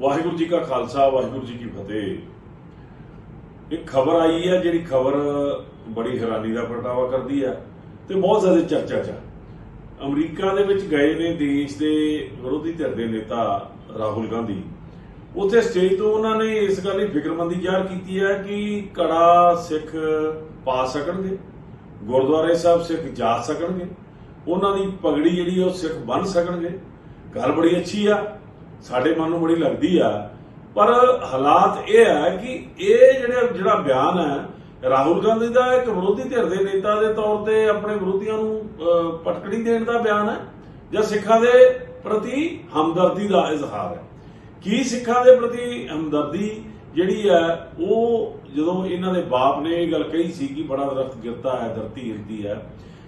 ਵਾਹਿਗੁਰੂ ਜੀ ਕਾ ਖਾਲਸਾ, ਵਾਹਿਗੁਰੂ ਜੀ ਕੀ ਫਤਿਹ। ਇੱਕ ਖਬਰ ਆਈ ਹੈ, ਜਿਹੜੀ ਖਬਰ ਬੜੀ ਹੈਰਾਨੀ ਦਾ ਪ੍ਰਗਟਾਵਾ ਕਰਦੀ ਹੈ ਤੇ ਬਹੁਤ ਜ਼ਿਆਦਾ ਚਰਚਾ 'ਚ ਅਮਰੀਕਾ ਦੇ ਵਿੱਚ ਗਏ ਨੇ ਦੇਸ਼ ਦੇ ਵਿਰੋਧੀ ਧਿਰ ਦੇ ਨੇਤਾ ਰਾਹੁਲ ਗਾਂਧੀ। ਉੱਥੇ ਸਟੇਜ ਤੋਂ ਉਹਨਾਂ ਨੇ ਇਸ ਗੱਲ ਦੀ ਫਿਕਰਮੰਦੀ ਜ਼ਾਹਰ ਕੀਤੀ ਹੈ ਕਿ ਕੜਾ ਸਿੱਖ ਪਾ ਸਕਣਗੇ, ਗੁਰਦੁਆਰੇ ਸਾਹਿਬ ਸਿੱਖ ਜਾ ਸਕਣਗੇ, ਉਹਨਾਂ ਦੀ ਪਗੜੀ ਜਿਹੜੀ ਉਹ ਸਿੱਖ ਬੰਨ ਸਕਣਗੇ। ਗੱਲ ਬੜੀ ਅੱਛੀ ਆ ਸਾਡੇ ਮਨ ਨੂੰ ਬੜੀ ਲੱਗਦੀ ਆ। ਪਰ ਹਾਲਾਤ ਇਹ ਹੈ ਕਿ ਇਹ ਜਿਹੜਾ ਜਿਹੜਾ ਬਿਆਨ ਹੈ ਰਾਹੁਲ ਗਾਂਧੀ ਦਾ ਇੱਕ ਵਿਰੋਧੀ ਧਿਰ ਦੇ ਨੇਤਾ ਦੇ ਤੌਰ ਤੇ ਆਪਣੇ ਵਿਰੋਧੀਆਂ ਨੂੰ ਪਟਕੜੀ ਦੇਣ ਦਾ ਬਿਆਨ ਹੈ ਜਾਂ ਸਿੱਖਾਂ ਦੇ ਪ੍ਰਤੀ ਹਮਦਰਦੀ ਦਾ ਇਜ਼ਹਾਰ ਹੈ ਕੀ ਸਿੱਖਾਂ ਦੇ ਪ੍ਰਤੀ ਹਮਦਰਦੀ ਜਿਹੜੀ ਹੈ ਉਹ ਜਦੋਂ ਇਹਨਾਂ ਦੇ ਬਾਪ ਨੇ ਇਹ ਗੱਲ ਕਹੀ ਸੀ ਕਿ ਬੜਾ ਦਰਖਤ ਗਿਰਦਾ ਹੈ, ਧਰਤੀ ਹਿਲਦੀ ਹੈ,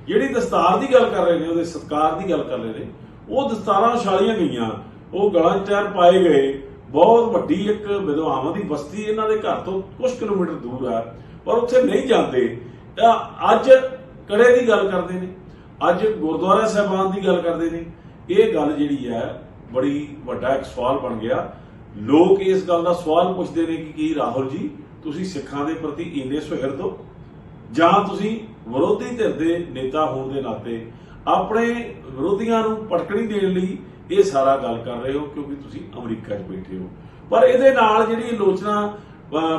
ਜਿਹੜੀ ਦਸਤਾਰ ਦੀ ਗੱਲ ਕਰ ਰਹੇ ਨੇ, ਉਹਦੇ ਸਤਕਾਰ ਦੀ ਗੱਲ ਕਰ ਰਹੇ ਨੇ, ਉਹ ਦਸਤਾਰਾਂ ਛਾਲੀਆਂ ਗਈਆਂ। ਉਹ ਗਲਾਂ 'ਚ ਟਾਇਰ ਪਾਏ ਗਏ। ਬਹੁਤ ਵੱਡੀ ਇੱਕ ਵਿਧਵਾਵਾਂ ਦੀ ਬਸਤੀ ਇਹਨਾਂ ਦੇ ਘਰ ਤੋਂ ਕੁਝ ਕਿਲੋਮੀਟਰ ਦੂਰ ਹੈ ਪਰ ਉੱਥੇ ਨਹੀਂ ਜਾਂਦੇ। ਅੱਜ ਕੜੇ ਦੀ ਗੱਲ ਕਰਦੇ ਨੇ। ਅੱਜ ਗੁਰਦੁਆਰਾ ਸਾਹਿਬਾਨ ਦੀ ਗੱਲ ਕਰਦੇ ਨੇ। ਇਹ ਗੱਲ ਜਿਹੜੀ ਹੈ, ਬੜੀ ਵੱਡਾ ਇੱਕ ਸਵਾਲ ਬਣ ਗਿਆ। ਲੋਕ ਇਸ ਗੱਲ ਦਾ ਸਵਾਲ ਪੁੱਛਦੇ ਨੇ ਕਿ ਕੀ ਰਾਹੁਲ ਜੀ, ਤੁਸੀਂ ਸਿੱਖਾਂ ਦੇ ਪ੍ਰਤੀ ਇੰਨੇ ਸੁਹਿਰਦ ਹੋ? ਜਾਂ ਤੁਸੀਂ ਵਿਰੋਧੀ ਧਿਰ ਦੇ ਨੇਤਾ ਹੋਣ ਦੇ ਨਾਤੇ ਆਪਣੇ ਵਿਰੋਧੀਆਂ ਨੂੰ ਪਟਕਣੀ ਦੇਣ ਲਈ ਇਹ ਸਾਰਾ ਗੱਲ ਕਰ ਰਹੇ ਹੋ, ਕਿਉਂਕਿ ਤੁਸੀਂ ਅਮਰੀਕਾ 'ਚ ਬੈਠੇ ਹੋ। ਪਰ ਇਹਦੇ ਨਾਲ ਜਿਹੜੀ ਆਲੋਚਨਾ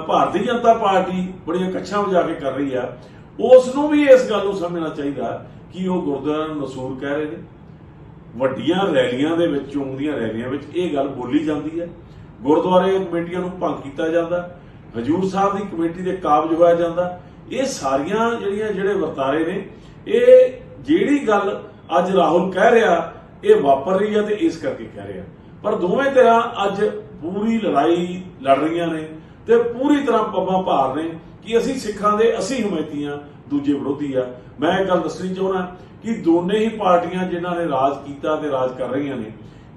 ਭਾਰਤੀ ਜਨਤਾ ਪਾਰਟੀ ਬੜੀਆਂ ਕੱਛਾਂ ਵਜਾ ਕੇ ਕਰ ਰਹੀ ਆ ਉਸ ਨੂੰ ਵੀ ਇਸ ਗੱਲ ਨੂੰ ਸਮਝਣਾ ਚਾਹੀਦਾ ਕਿ ਉਹ ਗੁਰਦੁਆਰਾ ਨੂੰ ਨਸੂਰ ਕਹਿ ਰਹੇ ਨੇ। ਵੱਡੀਆਂ ਰੈਲੀਆਂ ਦੇ ਵਿੱਚ ਚੋਣ ਦੀਆਂ ਰੈਲੀਆਂ ਵਿੱਚ ਇਹ ਗੱਲ ਬੋਲੀ ਜਾਂਦੀ ਹੈ। ਗੁਰਦੁਆਰੇ ਕਮੇਟੀਆਂ ਨੂੰ ਭੰਗ ਕੀਤਾ ਜਾਂਦਾ, ਹਜੂਰ ਸਾਹਿਬ ਦੀ ਕਮੇਟੀ ਦੇ ਕਾਬਜ ਹੋਇਆ ਜਾਂਦਾ। ਇਹ ਸਾਰੀਆਂ ਜਿਹੜੀਆਂ, ਜਿਹੜੇ ਵਰਤਾਰੇ ਨੇ, ਇਹ ਜਿਹੜੀ ਗੱਲ ਅੱਜ ਰਾਹੁਲ ਕਹਿ ਰਿਹਾ, ਇਹ ਵਾਪਰ ਰਹੀ ਹੈ ਤੇ ਇਸ ਕਰਕੇ ਕਹਿ ਰਿਹਾ। ਪਰ ਦੋਵੇਂ ਧਿਰਾਂ ਅੱਜ ਪੂਰੀ ਲੜਾਈ ਲੜ ਰਹੀਆਂ ਨੇ ਤੇ ਪੂਰੀ ਤਰ੍ਹਾਂ ਪੱਬਾਂ ਭਾਰ ਨੇ ਕਿ ਅਸੀਂ ਸਿੱਖਾਂ ਦੇ, ਅਸੀਂ ਹਮਾਇਤੀਆਂ ਦੂਜੇ ਵਿਰੋਧੀ ਆ। ਮੈਂ ਇਹ ਗੱਲ ਦੱਸਣੀ ਚਾਹੁੰਦਾ ਕਿ ਦੋਨੇ ਹੀ ਪਾਰਟੀਆਂ ਜਿਨ੍ਹਾਂ ਨੇ ਰਾਜ ਕੀਤਾ ਤੇ ਰਾਜ ਕਰ ਰਹੀਆਂ ਨੇ,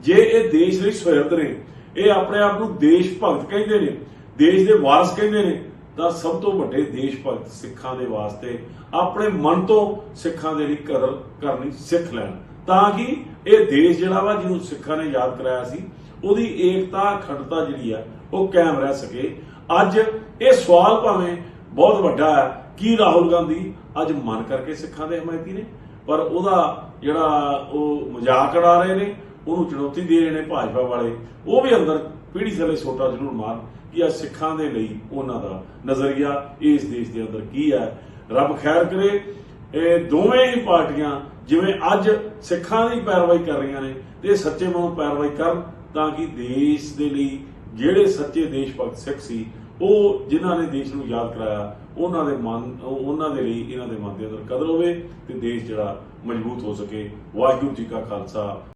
ਜੇ ਇਹ ਦੇਸ਼ ਲਈ ਸੁਹਿਰਦ ਨੇ, ਇਹ ਆਪਣੇ ਆਪ ਨੂੰ ਦੇਸ਼ ਭਗਤ ਕਹਿੰਦੇ ਨੇ, ਦੇਸ਼ ਦੇ ਵਾਰਸ ਕਹਿੰਦੇ ਨੇ ਤਾਂ ਸਭ ਤੋਂ ਵੱਡੇ ਦੇਸ਼ ਭਗਤ ਸਿੱਖਾਂ ਦੇ ਵਾਸਤੇ ਆਪਣੇ ਮਨ ਤੋਂ ਸਿੱਖਾਂ ਦੇ ਲਈ ਕਦਰ ਕਰਨੀ ਸਿੱਖ ਲੈਣ। ਤਾਂ ਕਿ ਇਹ ਦੇਸ਼ ਜਿਹੜਾ ਵਾ ਜਿਹਨੂੰ ਸਿੱਖਾਂ ਨੇ ਯਾਦ ਕਰਾਇਆ ਸੀ, ਉਹਦੀ ਏਕਤਾ, ਅਖੰਡਤਾ ਜਿਹੜੀ ਆ, ਉਹ ਕਾਇਮ ਰਹਿ ਸਕੇ। ਅੱਜ ਇਹ ਸਵਾਲ ਭਾਵੇਂ ਬਹੁਤ ਵੱਡਾ ਹੈ, ਕੀ ਰਾਹੁਲ ਗਾਂਧੀ ਅੱਜ ਮਨ ਕਰਕੇ ਸਿੱਖਾਂ ਦੇ ਹਮਾਇਤੀ ਨੇ? ਪਰ ਉਹਦਾ ਜਿਹੜਾ ਉਹ ਮਜ਼ਾਕ ਉਡਾ ਰਹੇ ਨੇ, ਉਹਨੂੰ ਚੁਣੌਤੀ ਦੇ ਰਹੇ ਨੇ ਭਾਜਪਾ ਵਾਲੇ। ਉਹ ਵੀ ਅੰਦਰ ਪੀੜੀ ਥੱਲੇ ਸੋਟਾ ਜ਼ਰੂਰ ਮਾਰ। ਕਿ ਆ ਸਿੱਖਾਂ ਦੇ ਲਈ ਉਹਨਾਂ ਦਾ ਨਜ਼ਰੀਆ ਇਸ ਦੇਸ਼ ਦੇ ਅੰਦਰ ਕੀ ਹੈ? ਰੱਬ ਖੈਰ ਕਰੇ, ਇਹ ਦੋਵੇਂ ਹੀ ਪਾਰਟੀਆਂ ਜਿਵੇਂ ਅੱਜ ਸਿੱਖਾਂ ਦੀ ਪੈਰਵਾਈ ਕਰ ਰਹੀਆਂ ਨੇ ਤੇ ਸੱਚੇ ਮਨੋਂ ਪੈਰਵਾਈ ਕਰਨ ਤਾਂ ਕਿ ਦੇਸ਼ ਦੇ ਲਈ ਜਿਹੜੇ ਸੱਚੇ ਦੇਸ਼ ਭਗਤ ਸਿੱਖ ਸੀ, ਉਹ ਜਿਨ੍ਹਾਂ ਨੇ ਦੇਸ਼ ਨੂੰ ਯਾਦ ਕਰਾਇਆ, ਉਹਨਾਂ ਦੇ ਮਨ, ਉਹਨਾਂ ਦੇ ਲਈ ਇਹਨਾਂ ਦੇ ਮਨ ਦੇ ਅੰਦਰ ਕਦਰ ਹੋਵੇ ਤੇ ਦੇਸ਼ ਜਿਹੜਾ ਮਜ਼ਬੂਤ ਹੋ ਸਕੇ। ਵਾਹਿਗੁਰੂ ਜੀ ਕਾ ਖਾਲਸਾ।